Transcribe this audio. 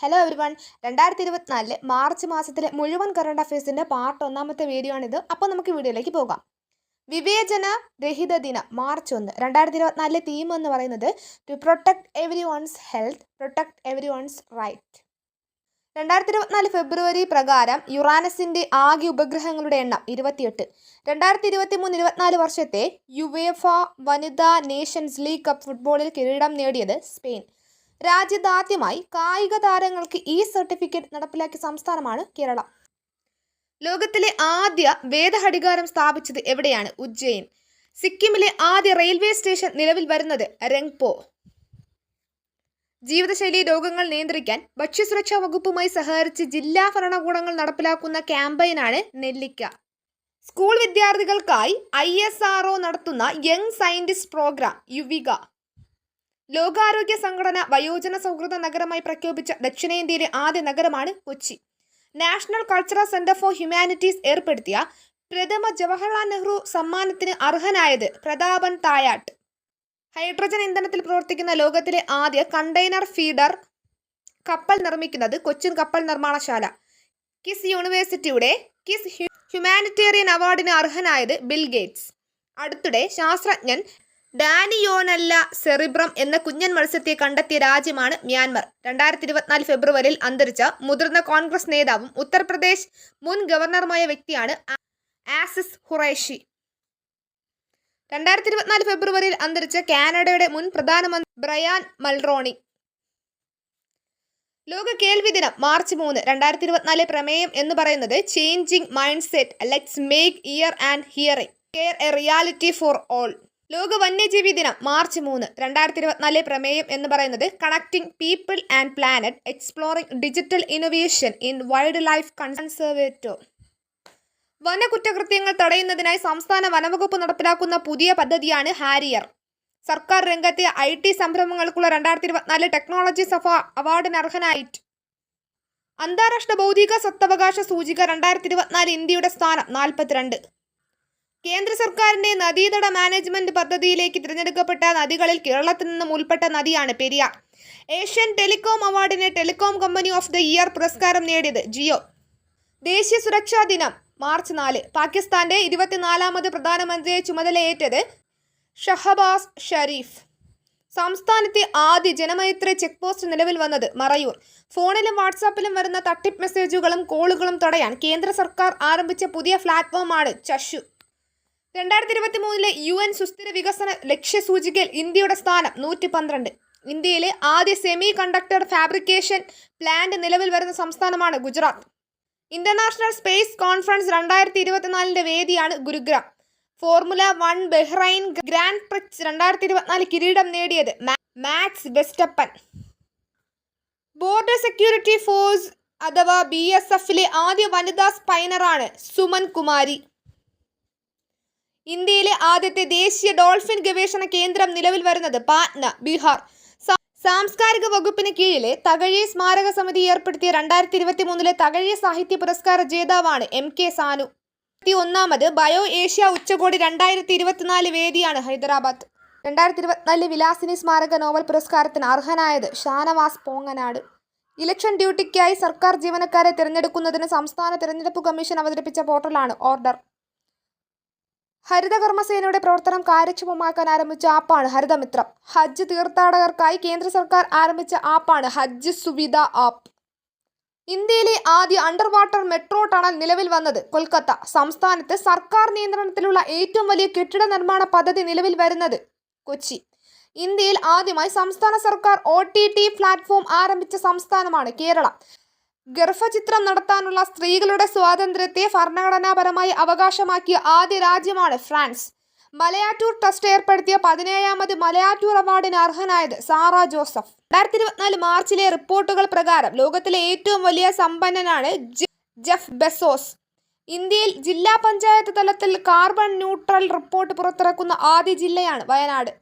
Hello every one രണ്ടായിരത്തി ഇരുപത്തിനാലിലെ March മാസത്തിലെ മുഴുവൻ കറണ്ട് അഫയേഴ്സിന്റെ പാർട്ട് ഒന്നാമത്തെ വീഡിയോ ആണിത്. അപ്പോൾ നമുക്ക് വീഡിയോയിലേക്ക് പോകാം. വിവേചന രഹിത ദിനം മാർച്ച് ഒന്ന്. രണ്ടായിരത്തി ഇരുപത്തിനാലിലെ തീം എന്ന് പറയുന്നത് to protect everyone's health protect everyone's right രണ്ടായിരത്തി ഇരുപത്തിനാല് ഫെബ്രുവരി പ്രകാരം യുറാനസിന്റെ ആകെ ഉപഗ്രഹങ്ങളുടെ എണ്ണം ഇരുപത്തിയെട്ട്. രണ്ടായിരത്തി ഇരുപത്തി മൂന്ന് ഇരുപത്തിനാല് വർഷത്തെ യുവേഫ വനിതാ നേഷൻസ് ലീഗ് കപ്പ് ഫുട്ബോളിൽ കിരീടം നേടിയത് സ്പെയിൻ. രാജ്യത്താദ്യമായി കായിക താരങ്ങൾക്ക് ഈ സർട്ടിഫിക്കറ്റ് നടപ്പിലാക്കിയ സംസ്ഥാനമാണ് കേരള. ലോകത്തിലെ ആദ്യ വേദഹടികാരം സ്ഥാപിച്ചത് എവിടെയാണ്? ഉജ്ജയിൻ. സിക്കിമിലെ ആദ്യ റെയിൽവേ സ്റ്റേഷൻ നിലവിൽ വരുന്നത് രംഗ്പോ ജീവിതശൈലി രോഗങ്ങൾ നിയന്ത്രിക്കാൻ ഭക്ഷ്യസുരക്ഷാ വകുപ്പുമായി സഹകരിച്ച് ജില്ലാ ഭരണകൂടങ്ങൾ നടപ്പിലാക്കുന്ന ക്യാമ്പയിനാണ് നെല്ലിക്ക. സ്കൂൾ വിദ്യാർത്ഥികൾക്കായി ഐ നടത്തുന്ന യങ് സയന്റിസ്റ്റ് പ്രോഗ്രാം യുവിക. ലോകാരോഗ്യ സംഘടന വയോജന സൗഹൃദ നഗരമായി പ്രഖ്യാപിച്ച ദക്ഷിണേന്ത്യയിലെ ആദ്യ നഗരമാണ് Kochi. National cultural centre for humanities ഏർപ്പെടുത്തിയ പ്രഥമ ജവഹർലാൽ നെഹ്റു സമ്മാനത്തിന് അർഹനായത് പ്രതാപൻ തായാട്ട്. ഹൈഡ്രജൻ ഇന്ധനത്തിൽ പ്രവർത്തിക്കുന്ന ലോകത്തിലെ ആദ്യ കണ്ടെയ്നർ ഫീഡർ കപ്പൽ നിർമ്മിക്കുന്നത് കൊച്ചിൻ കപ്പൽ നിർമ്മാണശാല. കിസ് യൂണിവേഴ്സിറ്റിയുടെ കിസ് ഹ്യൂമാനിറ്റേറിയൻ അവാർഡിന് അർഹനായത് ബിൽ ഗേറ്റ്സ്. അടുത്തിടെ ശാസ്ത്രജ്ഞൻ ഡാനിയോനല്ല സെറിബ്രം എന്ന കുഞ്ഞൻ മത്സ്യത്തെ കണ്ടെത്തിയ രാജ്യമാണ് മ്യാൻമർ. രണ്ടായിരത്തി ഇരുപത്തിനാല് ഫെബ്രുവരിയിൽ അന്തരിച്ച മുതിർന്ന കോൺഗ്രസ് നേതാവും ഉത്തർപ്രദേശ് മുൻ ഗവർണറുമായ വ്യക്തിയാണ് ആസിസ് ഹുറൈഷി രണ്ടായിരത്തി ഇരുപത്തിനാല് ഫെബ്രുവരിയിൽ അന്തരിച്ച കാനഡയുടെ മുൻ പ്രധാനമന്ത്രി ബ്രയാൻ മൽറോണി. ലോക കേൾവി ദിനം മാർച്ച് മൂന്ന് രണ്ടായിരത്തി ഇരുപത്തിനാല് പ്രമേയം എന്ന് പറയുന്നത് changing mindset let's make ear and hearing care a reality for all. ലോക വന്യജീവി ദിനം മാർച്ച് മൂന്ന് രണ്ടായിരത്തി ഇരുപത്തിനാലിലെ പ്രമേയം എന്ന് പറയുന്നത് connecting people and planet exploring digital innovation in wildlife conservation. വനകുറ്റകൃത്യങ്ങൾ തടയുന്നതിനായി സംസ്ഥാന വനവകുപ്പ് നടപ്പിലാക്കുന്ന പുതിയ പദ്ധതിയാണ് ഹാരിയർ. സർക്കാർ രംഗത്തെ ഐ ടി സംരംഭങ്ങൾക്കുള്ള രണ്ടായിരത്തി ഇരുപത്തിനാല് ടെക്നോളജി സഫ അവാർഡിന് അർഹനായിട്ട് അന്താരാഷ്ട്ര ബൗദ്ധിക സ്വത്തവകാശ സൂചിക രണ്ടായിരത്തി ഇരുപത്തിനാല് ഇന്ത്യയുടെ സ്ഥാനം നാൽപ്പത്തിരണ്ട്. കേന്ദ്ര സർക്കാരിന്റെ നദീതട മാനേജ്മെന്റ് പദ്ധതിയിലേക്ക് തിരഞ്ഞെടുക്കപ്പെട്ട നദികളിൽ കേരളത്തിൽ നിന്നും ഉൾപ്പെട്ട നദിയാണ് പെരിയാർ ഏഷ്യൻ ടെലികോം അവാർഡിന് telecom company of the year പുരസ്കാരം നേടിയത് ജിയോ. ദേശീയ സുരക്ഷാ ദിനം മാർച്ച് നാല്. പാകിസ്ഥാന്റെ ഇരുപത്തിനാലാമത് പ്രധാനമന്ത്രിയെ ചുമതലയേറ്റത് ഷഹബാസ് ഷരീഫ്. സംസ്ഥാനത്തെ ആദ്യ ജനമൈത്രി ചെക്ക് പോസ്റ്റ് നിലവിൽ വന്നത് മറയൂർ. ഫോണിലും വാട്സാപ്പിലും വരുന്ന തട്ടിപ്പ് മെസ്സേജുകളും കോളുകളും തടയാൻ കേന്ദ്ര സർക്കാർ ആരംഭിച്ച പുതിയ പ്ലാറ്റ്ഫോമാണ് ചഷു. രണ്ടായിരത്തി ഇരുപത്തി മൂന്നിലെ യു എൻ സുസ്ഥിര വികസന ലക്ഷ്യസൂചികയിൽ ഇന്ത്യയുടെ സ്ഥാനം നൂറ്റി പന്ത്രണ്ട് ഇന്ത്യയിലെ ആദ്യ സെമി കണ്ടക്ടർ ഫാബ്രിക്കേഷൻ പ്ലാന്റ് നിലവിൽ വരുന്ന സംസ്ഥാനമാണ് ഗുജറാത്ത്. ഇന്റർനാഷണൽ സ്പേസ് കോൺഫറൻസ് രണ്ടായിരത്തി ഇരുപത്തിനാലിന്റെ വേദിയാണ് Gurugram. Formula One Bahrain Grand Prix രണ്ടായിരത്തി ഇരുപത്തിനാല് കിരീടം നേടിയത് Max Verstappen. Border security force അഥവാ ബി എസ് എഫിലെ ആദ്യ വനിതാ സ്പൈനറാണ് സുമൻ കുമാരി. ഇന്ത്യയിലെ ആദ്യത്തെ ദേശീയ ഡോൾഫിൻ ഗവേഷണ കേന്ദ്രം നിലവിൽ വരുന്നത് പാറ്റ്ന ബീഹാർ. സാംസ്കാരിക വകുപ്പിന് കീഴിലെ തകഴി സ്മാരക സമിതി ഏർപ്പെടുത്തിയ രണ്ടായിരത്തി ഇരുപത്തി മൂന്നിലെ തകഴി സാഹിത്യ പുരസ്കാര ജേതാവാണ് എം കെ സാനു. ഒന്നാമത് ബയോ ഏഷ്യ ഉച്ചകോടി രണ്ടായിരത്തി ഇരുപത്തിനാല് വേദിയാണ് ഹൈദരാബാദ്. രണ്ടായിരത്തി ഇരുപത്തിനാലിലെ വിലാസിനി സ്മാരക നോവൽ പുരസ്കാരത്തിന് അർഹനായത് ഷാനവാസ് പോങ്ങനാട്. ഇലക്ഷൻ ഡ്യൂട്ടിക്കായി സർക്കാർ ജീവനക്കാരെ തിരഞ്ഞെടുക്കുന്നതിന് സംസ്ഥാന തിരഞ്ഞെടുപ്പ് കമ്മീഷൻ അവതരിപ്പിച്ച പോർട്ടലാണ് ഓർഡർ. ഹരിതകർമ്മസേനയുടെ പ്രവർത്തനം കാര്യക്ഷമമാക്കാൻ ആരംഭിച്ച ആപ്പാണ് ഹരിതമിത്രം. ഹജ്ജ് തീർത്ഥാടകർക്കായി കേന്ദ്ര സർക്കാർ ആരംഭിച്ച ആപ്പാണ് ഹജ്ജ് സുവിധ ആപ്പ്. ഇന്ത്യയിലെ ആദ്യ അണ്ടർ വാട്ടർ മെട്രോ ടണൽ നിലവിൽ വന്നത് കൊൽക്കത്ത. സംസ്ഥാനത്ത് സർക്കാർ നിയന്ത്രണത്തിലുള്ള ഏറ്റവും വലിയ കെട്ടിട നിർമ്മാണ പദ്ധതി നിലവിൽ വരുന്നത് കൊച്ചി. ഇന്ത്യയിൽ ആദ്യമായി സംസ്ഥാന സർക്കാർ ഒ ടി ടി പ്ലാറ്റ്ഫോം ആരംഭിച്ച സംസ്ഥാനമാണ് കേരളം. ഗർഭചിത്രം നടത്താനുള്ള സ്ത്രീകളുടെ സ്വാതന്ത്ര്യത്തെ ഭരണഘടനാപരമായി അവകാശമാക്കിയ ആദ്യ രാജ്യമാണ് ഫ്രാൻസ്. മലയാറ്റൂർ ട്രസ്റ്റ് ഏർപ്പെടുത്തിയ പതിനേഴാമത് മലയാറ്റൂർ അവാർഡിന് അർഹനായത് സാറ ജോസഫ്. രണ്ടായിരത്തി ഇരുപത്തിനാല് മാർച്ചിലെ റിപ്പോർട്ടുകൾ പ്രകാരം ലോകത്തിലെ ഏറ്റവും വലിയ സമ്പന്നനാണ് ജെഫ് ബെസോസ്. ഇന്ത്യയിൽ ജില്ലാ പഞ്ചായത്ത് തലത്തിൽ കാർബൺ ന്യൂട്രൽ റിപ്പോർട്ട് പുറത്തിറക്കുന്ന ആദ്യ ജില്ലയാണ് വയനാട്.